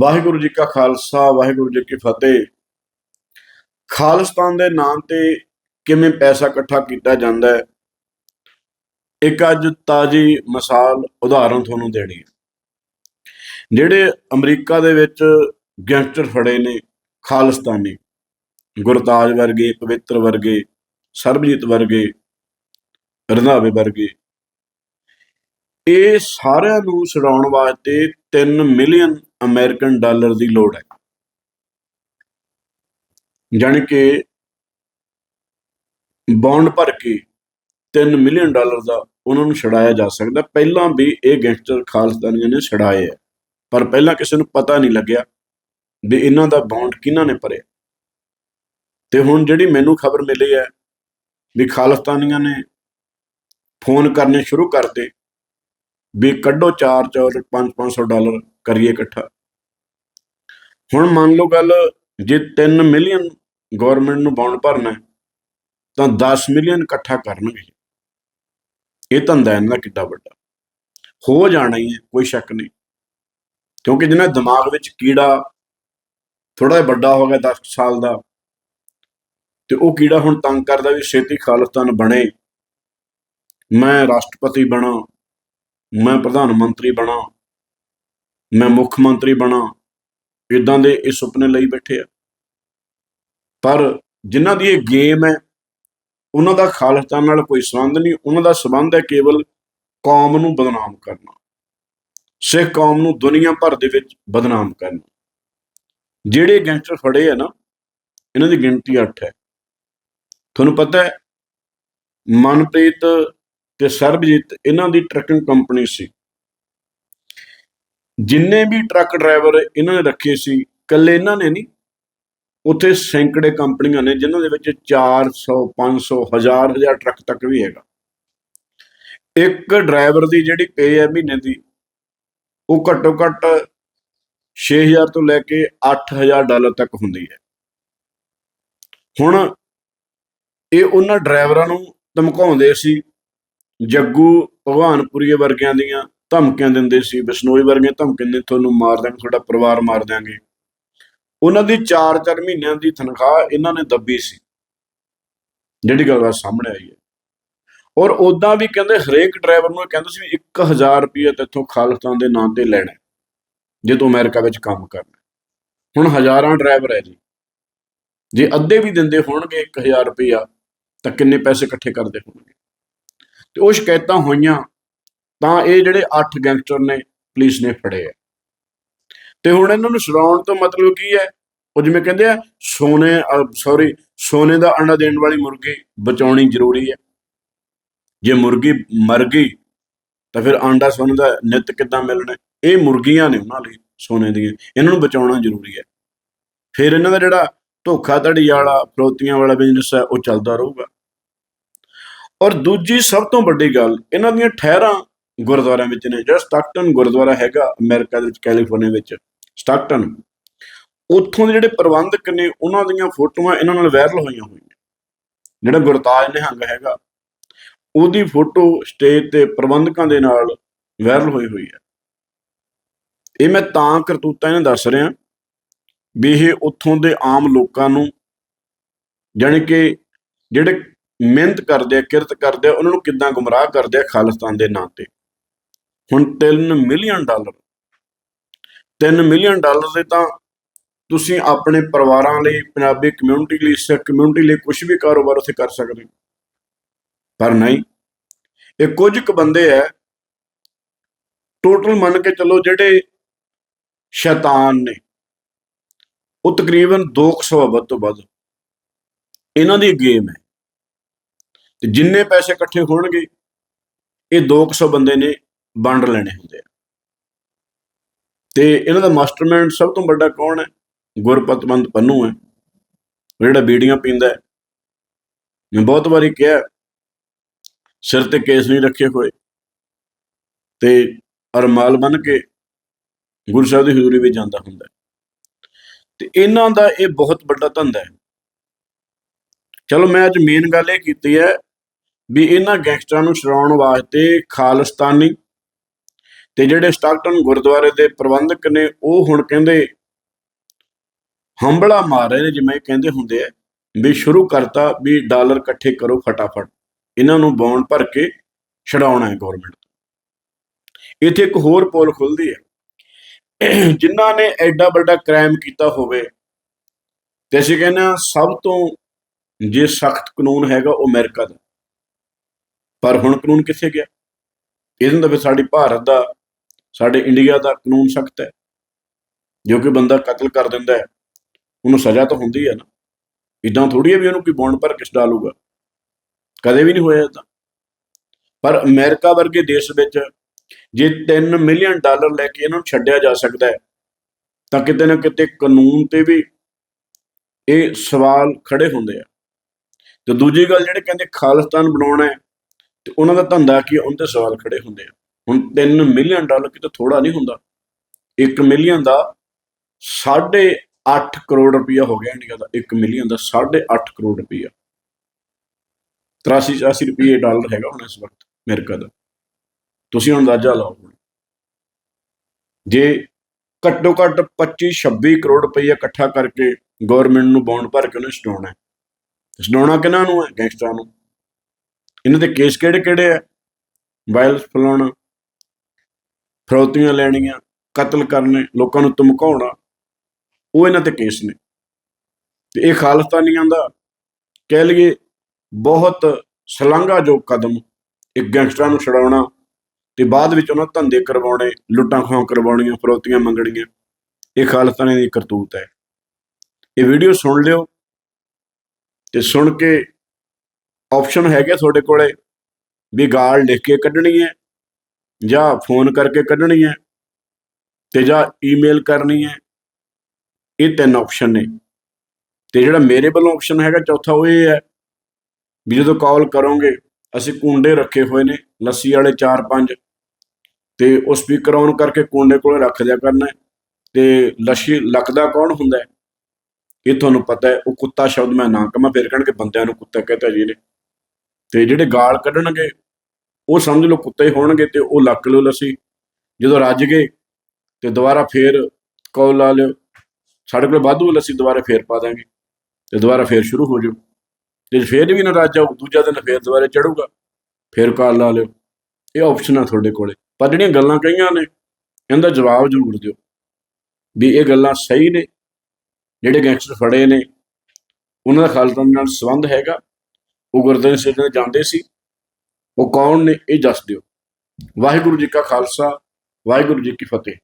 ਵਾਹਿਗੁਰੂ ਜੀ ਕਾ ਖਾਲਸਾ, ਵਾਹਿਗੁਰੂ ਜੀ ਕੀ ਫਤਿਹ। ਖਾਲਿਸਤਾਨ ਦੇ ਨਾਂ ਤੇ ਕਿਵੇਂ ਪੈਸਾ ਇਕੱਠਾ ਕੀਤਾ ਜਾਂਦਾ ਹੈ? ਇੱਕ ਅੱਜ ਤਾਜੀ ਮਿਸਾਲ ਉਦਾਹਰਨ ਤੁਹਾਨੂੰ ਦੇਣੀ ਹੈ। ਜਿਹੜੇ ਅਮਰੀਕਾ ਦੇ ਵਿੱਚ ਗੈਂਗਸਟਰ ਫੜੇ ਨੇ, ਖਾਲਿਸਤਾਨੀ, ਗੁਰਤਾਜ ਵਰਗੇ, ਪਵਿੱਤਰ ਵਰਗੇ, ਸਰਬਜੀਤ ਵਰਗੇ, ਰੰਧਾਵੇ ਵਰਗੇ, ਇਹ ਸਾਰਿਆਂ ਨੂੰ ਛਡਾਉਣ ਵਾਸਤੇ 3 ਮਿਲੀਅਨ ਅਮਰੀਕਨ ਡਾਲਰ ਦੀ ਲੋੜ ਹੈ। ਜਾਣੀ ਕਿ ਬੌਂਡ ਭਰ ਕੇ 3 ਮਿਲੀਅਨ ਡਾਲਰ ਦਾ ਉਹਨਾਂ ਨੂੰ ਛਡਾਇਆ ਜਾ ਸਕਦਾ। ਪਹਿਲਾਂ ਵੀ ਇਹ ਗੈਂਗਸਟਰ ਖਾਲਿਸਤਾਨੀਆਂ ਨੇ ਛਡਾਏ ਹੈ ਪਰ ਪਹਿਲਾਂ ਕਿਸੇ ਨੂੰ ਪਤਾ ਨਹੀਂ ਲੱਗਿਆ ਵੀ ਇਹਨਾਂ ਦਾ ਬੌਂਡ ਕਿਹਨਾਂ ਨੇ ਭਰਿਆ। ਤੇ ਹੁਣ ਜਿਹੜੀ ਮੈਨੂੰ ਖਬਰ ਮਿਲੀ ਹੈ ਵੀ ਖਾਲਿਸਤਾਨੀਆਂ ਨੇ ਫੋਨ ਕਰਨੇ ਸ਼ੁਰੂ ਕਰਤੇ ਵੀ ਕੱਢੋ 4 4 5 500 ਡਾਲਰ ਕਰੀਏ ਇਕੱਠਾ। ਹੁਣ ਮੰਨ ਲਓ ਗੱਲ, ਜੇ 3 ਮਿਲੀਅਨ ਗਵਰਨਮੈਂਟ ਨੂੰ ਬੌਂਡ ਭਰਨਾ ਤਾਂ 10 ਮਿਲੀਅਨ ਇਕੱਠਾ ਕਰਨਗੇ। ਇਹ ਧੰਦਾ ਇਹਨਾਂ ਦਾ ਕਿੱਡਾ ਵੱਡਾ। ਹੋ ਜਾਣਾ ਹੀ ਹੈ, ਕੋਈ ਸ਼ੱਕ ਨਹੀਂ। ਕਿਉਂਕਿ ਜਿਹਨਾਂ ਦਿਮਾਗ ਵਿੱਚ ਕੀੜਾ ਥੋੜਾ ਜਿਹਾ ਵੱਡਾ ਹੋ ਗਿਆ 10 ਸਾਲ ਦਾ, ਤੇ ਉਹ ਕੀੜਾ ਹੁਣ ਤੰਗ ਕਰਦਾ ਵੀ ਛੇਤੀ ਖਾਲਿਸਤਾਨ ਬਣੇ। ਮੈਂ ਰਾਸ਼ਟਰਪਤੀ ਬਣਾ, ਮੈਂ ਪ੍ਰਧਾਨ ਮੰਤਰੀ ਬਣਾ ਮੈਂ ਮੁੱਖ ਮੰਤਰੀ ਬਣਾ। ਇਦਾਂ ਦੇ ਇਹ ਸੁਪਨੇ ਲਈ ਬੈਠੇ ਆ। ਪਰ ਜਿਨ੍ਹਾਂ ਦੀ ਇਹ ਗੇਮ ਹੈ, ਉਹਨਾਂ ਦਾ ਖਾਲਿਸਤਾਨ ਨਾਲ ਕੋਈ ਸੰਬੰਧ ਨਹੀਂ। ਉਹਨਾਂ ਦਾ ਸੰਬੰਧ ਹੈ ਕੇਵਲ ਕੌਮ ਨੂੰ ਬਦਨਾਮ ਕਰਨਾ। ਸਿੱਖ ਕੌਮ ਨੂੰ ਦੁਨੀਆ ਭਰ ਦੇ ਵਿੱਚ ਬਦਨਾਮ ਕਰਨਾ। ਜਿਹੜੇ ਗੈਂਗਸਟਰ ਫੜੇ ਆ ਨਾ, ਇਹਨਾਂ ਦੀ ਗਿਣਤੀ 8 ਹੈ। ਤੁਹਾਨੂੰ ਪਤਾ ਹੈ, ਮਨਪ੍ਰੀਤ ਤੇ ਸਰਬਜੀਤ, ਇਹਨਾਂ ਦੀ ਟਰੱਕਿੰਗ ਕੰਪਨੀ ਸੀ। ਜਿੰਨੇ ਵੀ ਟਰੱਕ ਡਰਾਈਵਰ ਇਹਨਾਂ ਨੇ ਰੱਖੇ ਸੀ ਕੱਲੇ ਇਹਨਾਂ ਨੇ ਨਹੀਂ, ਉੱਥੇ ਸੈਂਕੜੇ ਕੰਪਨੀਆਂ ਨੇ, ਜਿਨ੍ਹਾਂ ਦੇ ਵਿੱਚ 400 500 1000 1000 ਟਰੱਕ ਤੱਕ ਵੀ ਹੈਗਾ। ਇੱਕ ਡਰਾਈਵਰ ਦੀ ਜਿਹੜੀ ਪੇ ਹੈ ਮਹੀਨੇ ਦੀ, ਉਹ ਘੱਟੋ ਘੱਟ 6000 ਤੋਂ ਲੈ ਕੇ 8000 ਡਾਲਰ ਤੱਕ ਹੁੰਦੀ ਹੈ। ਹੁਣ ਇਹ ਉਹਨਾਂ ਡਰਾਈਵਰਾਂ ਨੂੰ ਧਮਕਾਉਂਦੇ ਸੀ, ਜੱਗੂ ਭਗਵਾਨਪੁਰੀਏ ਵਰਗਿਆਂ ਦੀਆਂ ਧਮਕੀਆਂ ਦਿੰਦੇ ਸੀ ਬਿਸ਼ਨੋਈ ਵਰਗੇ ਧਮਕੀਆਂ ਨੇ ਤੁਹਾਨੂੰ ਮਾਰ ਦਾਂਗੇ ਤੁਹਾਡਾ ਪਰਿਵਾਰ ਮਾਰ ਦਿਆਂਗੇ। ਉਹਨਾਂ ਦੀ 4-4 ਮਹੀਨਿਆਂ ਦੀ ਤਨਖਾਹ ਇਹਨਾਂ ਨੇ ਦੱਬੀ ਸੀ। ਜਿਹੜੀ ਗੱਲ ਆ, ਸਾਹਮਣੇ ਆਈ ਹੈ। ਔਰ ਉਦਾਂ ਵੀ ਕਹਿੰਦੇ, ਹਰੇਕ ਡਰਾਈਵਰ ਨੂੰ ਇਹ ਕਹਿੰਦੇ ਸੀ ਵੀ 1000 ਰੁਪਏ ਤੇਥੋਂ ਖਾਲਸਤਾਨ ਦੇ ਨਾਂ ਤੇ ਲੈਣਾ ਜੇ ਤੂੰ ਅਮਰੀਕਾ ਵਿੱਚ ਕੰਮ ਕਰਨਾ ਹੁਣ ਹਜ਼ਾਰਾਂ ਡਰਾਈਵਰ ਹੈ ਜੀ। ਜੇ ਅੱਧੇ ਵੀ ਦਿੰਦੇ ਹੋਣਗੇ 1000 ਰੁਪਇਆ ਤਾਂ ਕਿੰਨੇ ਪੈਸੇ ਇਕੱਠੇ ਕਰਦੇ ਹੋਣਗੇ। ਤੇ ਉਹ ਸ਼ਿਕਾਇਤਾਂ ਹੋਈਆਂ ਤਾਂ ਇਹ ਜਿਹੜੇ 8 ਗੈਂਗਸਟਰ ਨੇ, ਪੁਲਿਸ ਨੇ ਫੜੇ ਆ। ਤੇ ਹੁਣ ਇਹਨਾਂ ਨੂੰ ਛਡਾਉਣ ਤੋਂ ਮਤਲਬ ਕੀ ਹੈ? ਉਹ ਜਿਵੇਂ ਕਹਿੰਦੇ ਆ, ਸੋਨੇ ਸੌਰੀ ਸੋਨੇ ਦਾ ਅੰਡਾ ਦੇਣ ਵਾਲੀ ਮੁਰਗੀ ਬਚਾਉਣੀ ਜ਼ਰੂਰੀ ਹੈ। ਜੇ ਮੁਰਗੀ ਮਰ ਗਈ, ਤਾਂ ਫਿਰ ਆਂਡਾ ਸੋਨੇ ਦਾ ਨਿੱਤ ਕਿੱਦਾਂ ਮਿਲਣਾ? ਇਹ ਮੁਰਗੀਆਂ ਨੇ ਉਹਨਾਂ ਲਈ ਸੋਨੇ ਦੀਆਂ। ਇਹਨਾਂ ਨੂੰ ਬਚਾਉਣਾ ਜ਼ਰੂਰੀ ਹੈ। ਫਿਰ ਇਹਨਾਂ ਦਾ ਜਿਹੜਾ ਧੋਖਾਧੜੀ ਵਾਲਾ, ਫਰੋਤੀਆਂ ਵਾਲਾ ਬਿਜ਼ਨਸ ਹੈ, ਉਹ ਚੱਲਦਾ ਰਹੂਗਾ। ਔਰ ਦੂਜੀ ਸਭ ਤੋਂ ਵੱਡੀ ਗੱਲ, ਇਹਨਾਂ ਦੀਆਂ ਠਹਿਰਾਂ ਗੁਰਦੁਆਰਿਆਂ ਵਿੱਚ ਨੇ, ਜਿਹੜਾ ਸਟਾਕਟਨ ਗੁਰਦੁਆਰਾ ਹੈਗਾ ਅਮਰੀਕਾ ਦੇ ਵਿੱਚ, ਕੈਲੀਫੋਰਨੀਆ ਵਿੱਚ, ਸਟਾਕਟਨ। ਉੱਥੋਂ ਦੇ ਜਿਹੜੇ ਪ੍ਰਬੰਧਕ ਨੇ, ਉਹਨਾਂ ਦੀਆਂ ਫੋਟੋਆਂ ਇਹਨਾਂ ਨਾਲ ਵਾਇਰਲ ਹੋਈਆਂ ਹੋਈਆਂ ਜਿਹੜਾ ਗੁਰਤਾਜ ਨਿਹੰਗ ਹੈਗਾ, ਉਹਦੀ ਫੋਟੋ ਸਟੇਜ ਤੇ ਪ੍ਰਬੰਧਕਾਂ ਦੇ ਨਾਲ ਵਾਇਰਲ ਹੋਈ ਹੋਈ ਹੈ। ਇਹ ਮੈਂ ਤਾਂ ਕਰਤੂਤਾਂ ਇਹਨਾਂ ਦੱਸ ਰਿਹਾ ਵੀ ਇਹ ਉੱਥੋਂ ਦੇ ਆਮ ਲੋਕਾਂ ਨੂੰ, ਜਾਣੀ ਕਿ ਜਿਹੜੇ ਮਿਹਨਤ ਕਰਦੇ ਆ, ਕਿਰਤ ਕਰਦੇ ਆ, ਉਹਨਾਂ ਨੂੰ ਕਿੱਦਾਂ ਗੁੰਮਰਾਹ ਕਰਦੇ ਆ ਖਾਲਿਸਤਾਨ ਦੇ ਨਾਂ ਤੇ। ਹੁਣ 3 ਮਿਲੀਅਨ ਡਾਲਰ। 3 ਮਿਲੀਅਨ ਡਾਲਰ ਦੇ ਤਾਂ ਤੁਸੀਂ ਆਪਣੇ ਪਰਿਵਾਰਾਂ ਲਈ, ਪੰਜਾਬੀ ਕਮਿਊਨਿਟੀ ਲਈ, ਸਿੱਖ ਕਮਿਊਨਿਟੀ ਲਈ ਕੁਝ ਵੀ ਕਾਰੋਬਾਰ ਉੱਥੇ ਕਰ ਸਕਦੇ ਹੋ। ਪਰ ਨਹੀਂ, ਇਹ ਕੁਝ ਕੁ ਬੰਦੇ ਐ ਟੋਟਲ ਮੰਨ ਕੇ ਚੱਲੋ ਜਿਹੜੇ ਸ਼ੈਤਾਨ ਨੇ, ਉਹ ਤਕਰੀਬਨ 200 ਵੱਧ ਤੋਂ ਵੱਧ ਇਹਨਾਂ ਦੀ ਗੇਮ ਹੈ ਤੇ ਜਿੰਨੇ ਪੈਸੇ ਇਕੱਠੇ ਹੋਣਗੇ, ਇਹ 200 ਬੰਦੇ ਨੇ ਵੰਡ ਲੈਣੇ ਹੁੰਦੇ ਆ। ਤੇ ਇਹਨਾਂ ਦਾ ਮਾਸਟਰਮਾਈਂਡ ਸਭ ਤੋਂ ਵੱਡਾ ਕੌਣ ਹੈ? ਗੁਰਪਤਵੰਤ ਪੰਨੂ ਹੈ ਜਿਹੜਾ ਬੀੜੀਆਂ ਪੀਂਦਾ ਹੈ। ਮੈਂ ਬਹੁਤ ਵਾਰੀ ਕਿਹਾ, ਸਿਰ ਤੇ ਕੇਸ ਨਹੀਂ ਰੱਖੇ ਹੋਏ। ਤੇ ਅਰਮਾਲ ਬਨ ਕੇ ਗੁਰੂ ਸਾਹਿਬ ਦੀ ਹਜ਼ੂਰੀ ਵਿੱਚ ਜਾਂਦਾ ਹੁੰਦਾ ਹੈ। ਤੇ ਇਹਨਾਂ ਦਾ ਇਹ ਬਹੁਤ ਵੱਡਾ ਧੰਦਾ ਹੈ। ਚਲੋ ਮੈਂ ਅੱਜ ਮੇਨ ਗੱਲ ਇਹ ਕੀਤੀ ਹੈ ਵੀ ਇਹਨਾਂ ਗੈਂਗਸਟਰਾਂ ਨੂੰ ਛਡਾਉਣ ਵਾਸਤੇ ਖਾਲਿਸਤਾਨੀ ਤੇ ਜਿਹੜੇ ਸਟਾਕਟਨ ਗੁਰਦੁਆਰੇ ਦੇ ਪ੍ਰਬੰਧਕ ਨੇ, ਉਹ ਹੁਣ ਕਹਿੰਦੇ ਹੰਬਲਾ ਮਾਰ ਰਹੇ ਨੇ, ਜਿਵੇਂ ਕਹਿੰਦੇ ਹੁੰਦੇ ਆ, ਵੀ ਸ਼ੁਰੂ ਕਰਤਾ ਵੀ ਡਾਲਰ ਇਕੱਠੇ ਕਰੋ ਫਟਾਫਟ। ਇਹਨਾਂ ਨੂੰ ਬੌਂਡ ਭਰ ਕੇ ਛਡਾਉਣਾ ਹੈ ਗਵਰਨਮੈਂਟ ਤੋਂ। ਇੱਥੇ ਇੱਕ ਹੋਰ ਪੋਲ ਖੁੱਲਦੀ ਹੈ। ਜਿਨ੍ਹਾਂ ਨੇ ਐਡਾ ਵੱਡਾ ਕ੍ਰਾਈਮ ਕੀਤਾ ਹੋਵੇ, ਤੇ ਅਸੀਂ ਕਹਿੰਦੇ ਹਾਂ ਸਭ ਤੋਂ ਜੇ ਸਖਤ ਕਾਨੂੰਨ ਹੈਗਾ ਉਹ ਅਮਰੀਕਾ ਦਾ। ਪਰ ਹੁਣ ਕਾਨੂੰਨ ਕਿੱਥੇ ਗਿਆ? ਇਹਦੇ ਤਾਂ ਵੀ ਸਾਡੀ ਭਾਰਤ ਦਾ ਸਾਡੇ ਇੰਡੀਆ ਦਾ ਕਾਨੂੰਨ ਸਖਤ ਹੈ। ਜੋ ਕਿ ਬੰਦਾ ਕਤਲ ਕਰ ਦਿੰਦਾ ਹੈ, ਉਹਨੂੰ ਸਜ਼ਾ ਤਾਂ ਹੁੰਦੀ ਹੈ ਨਾ। ਇਦਾਂ ਥੋੜੀ ਹੈ ਵੀ ਉਹਨੂੰ ਕੋਈ ਬੌਂਡ ਭਰ ਕੇ ਡਾਲੂਗਾ ਕਦੇ ਵੀ ਨਹੀਂ ਹੋਇਆ ਇਦਾਂ ਪਰ ਅਮਰੀਕਾ ਵਰਗੇ ਦੇਸ਼ ਵਿੱਚ ਜੇ 3 ਮਿਲੀਅਨ ਡਾਲਰ ਲੈ ਕੇ ਇਹਨਾਂ ਨੂੰ ਛੱਡਿਆ ਜਾ ਸਕਦਾ ਹੈ, ਤਾਂ ਕਿਤੇ ਨਾ ਕਿਤੇ ਕਾਨੂੰਨ ਤੇ ਵੀ ਇਹ ਸਵਾਲ ਖੜੇ ਹੁੰਦੇ ਆ। ਤੇ ਦੂਜੀ ਗੱਲ ਜਿਹੜੇ ਕਹਿੰਦੇ ਖਾਲਿਸਤਾਨ ਬਣਾਉਣਾ ਹੈ, ਤੇ ਉਹਨਾਂ ਦਾ ਧੰਦਾ ਕੀ ਹੈ? ਉਹਨਾਂ ਤੇ ਸਵਾਲ ਖੜੇ ਹੁੰਦੇ ਆ। ਹੁਣ 3 ਮਿਲੀਅਨ ਡਾਲਰ ਕਿਤੇ ਥੋੜਾ ਨਹੀਂ ਹੁੰਦਾ। 1 ਮਿਲੀਅਨ ਦਾ 8.5 ਕਰੋੜ ਰੁਪਇਆ ਹੋ ਗਿਆ ਇੰਡੀਆ ਦਾ। 1 ਮਿਲੀਅਨ ਦਾ 8.5 ਕਰੋੜ ਰੁਪਇਆ 83 84 ਰੁਪਏ ਡਾਲਰ ਹੈਗਾ ਹੁਣ ਇਸ ਵਕਤ ਅਮਰੀਕਾ ਦਾ। ਤੁਸੀਂ ਅੰਦਾਜ਼ਾ ਲਾਓ ਹੁਣ। ਜੇ ਘੱਟੋ ਘੱਟ 25 26 ਕਰੋੜ ਰੁਪਏ ਇਕੱਠਾ ਕਰਕੇ ਗਵਰਨਮੈਂਟ ਨੂੰ ਬੌਂਡ ਭਰ ਕੇ ਉਹਨੂੰ ਛਡਾਉਣਾ ਹੈ। ਛਡਾਉਣਾ ਕਿਹਨਾਂ ਨੂੰ ਹੈ? ਗੈਂਗਸਟਰਾਂ ਨੂੰ। ਇਹਨਾਂ ਦੇ ਕੇਸ ਕਿਹੜੇ ਕਿਹੜੇ ਆ? ਵਾਇਲਸ ਫਲਾਉਣਾ ਫਰੌਤੀਆਂ ਲੈਣੀਆਂ, ਕਤਲ ਕਰਨੇ, ਲੋਕਾਂ ਨੂੰ ਧਮਕਾਉਣਾ, ਉਹ ਇਹਨਾਂ ਤੇ ਕੇਸ ਨੇ। ਤੇ ਇਹ ਖਾਲਸਤਾਨੀਆਂ ਦਾ ਕਹਿ ਲਈਏ ਬਹੁਤ ਸ਼ਲਾਘਾਯੋਗ ਕਦਮ ਇੱਕ ਗੈਂਗਸਟਰਾਂ ਨੂੰ ਛਡਾਉਣਾ ਤੇ ਬਾਅਦ ਵਿੱਚ ਉਹਨਾਂ ਧੰਦੇ ਕਰਵਾਉਣੇ, ਲੁੱਟਾਂ ਖੋਹਾਂ ਕਰਵਾਉਣੀਆਂ, ਫਰੌਤੀਆਂ ਮੰਗਣੀਆਂ, ਇਹ ਖਾਲਸਤਾਨੀ ਦੀ ਕਰਤੂਤ ਹੈ। ਇਹ ਵੀਡੀਓ ਸੁਣ ਲਿਓ ਤੇ ਸੁਣ ਕੇ ਆਪਸ਼ਨ ਹੈਗੇ ਤੁਹਾਡੇ ਕੋਲੇ ਵੀ ਗਾਲ ਲਿਖ ਕੇ ਕੱਢਣੀ ਹੈ। ਜਾਂ ਫੋਨ ਕਰਕੇ ਕੱਢਣੀ ਹੈ ਤੇ ਜਾਂ ਈਮੇਲ ਕਰਨੀ ਹੈ, ਇਹ ਤਿੰਨ ਆਪਸ਼ਨ ਨੇ। ਤੇ ਜਿਹੜਾ ਮੇਰੇ ਵੱਲੋਂ ਆਪਸ਼ਨ ਹੈਗਾ, ਚੌਥਾ ਉਹ ਇਹ ਹੈ ਵੀ ਜਦੋਂ ਕਾਲ ਕਰੋਗੇ, ਅਸੀਂ ਕੁੰਡੇ ਰੱਖੇ ਹੋਏ ਨੇ, ਲੱਸੀ ਵਾਲੇ 4-5 ਤੇ ਉਹ ਸਪੀਕਰ ਔਨ ਕਰਕੇ ਕੁੰਡੇ ਕੋਲੇ ਰੱਖ ਦਿਆ ਕਰਨਾ ਹੈ। ਤੇ ਲੱਸੀ ਲੱਕਦਾ ਕੌਣ ਹੁੰਦਾ ਇਹ ਤੁਹਾਨੂੰ ਪਤਾ ਹੈ, ਉਹ ਕੁੱਤਾ ਸ਼ਬਦ ਮੈਂ ਨਾ ਕਹਾਂ, ਫਿਰ ਕਹਿਣਗੇ ਬੰਦਿਆਂ ਨੂੰ ਕੁੱਤਾ ਕਹਤਾ ਜੀ ਨੇ ਤੇ ਜਿਹੜੇ ਗਾਲ ਕੱਢਣਗੇ ਉਹ ਸਮਝ ਲਓ ਕੁੱਤੇ ਹੋਣਗੇ ਤੇ ਉਹ ਲੱਕ ਲਓ ਲੱਸੀ। ਜਦੋਂ ਰੱਜ ਗਏ ਤੇ ਦੁਬਾਰਾ ਫੇਰ ਕਾਲ ਲਾ ਲਿਓ। ਸਾਡੇ ਕੋਲ ਵਾਧੂ ਲੱਸੀ, ਦੁਬਾਰਾ ਫੇਰ ਪਾ ਦਾਂਗੇ। ਤੇ ਦੁਬਾਰਾ ਫੇਰ ਸ਼ੁਰੂ ਹੋ ਜਾਓ ਤੇ ਜੇ ਫੇਰ ਵੀ ਨਾ ਰੱਜ ਆਊ ਦੂਜਾ ਦਿਨ ਫੇਰ ਦੁਬਾਰਾ ਚੜੂਗਾ, ਫੇਰ ਕਾਲ ਲਾ ਲਿਓ। ਇਹ ਆਪਸ਼ਨ ਆ ਤੁਹਾਡੇ ਕੋਲੇ। ਪਰ ਜਿਹੜੀਆਂ ਗੱਲਾਂ ਕਹੀਆਂ ਨੇ, ਇਹਦਾ ਜਵਾਬ ਜ਼ਰੂਰ ਦਿਓ। ਵੀ ਇਹ ਗੱਲਾਂ ਸਹੀ ਨੇ, ਜਿਹੜੇ ਗੈਂਗਸਟਰ ਫੜੇ ਨੇ, ਉਹਨਾਂ ਦਾ ਖਾਲਸਾ ਨਾਲ ਸੰਬੰਧ ਹੈਗਾ। ਉਹ ਗੁਰਦੁਆਰੇ ਸਾਹਿਬ ਜਾਂਦੇ ਸੀ। ਉਹ ਕੌਣ ਨੇ ਇਹ ਦੱਸ ਦਿਓ। ਵਾਹਿਗੁਰੂ ਜੀ ਕਾ ਖਾਲਸਾ ਵਾਹਿਗੁਰੂ ਜੀ ਕੀ ਫਤਿਹ।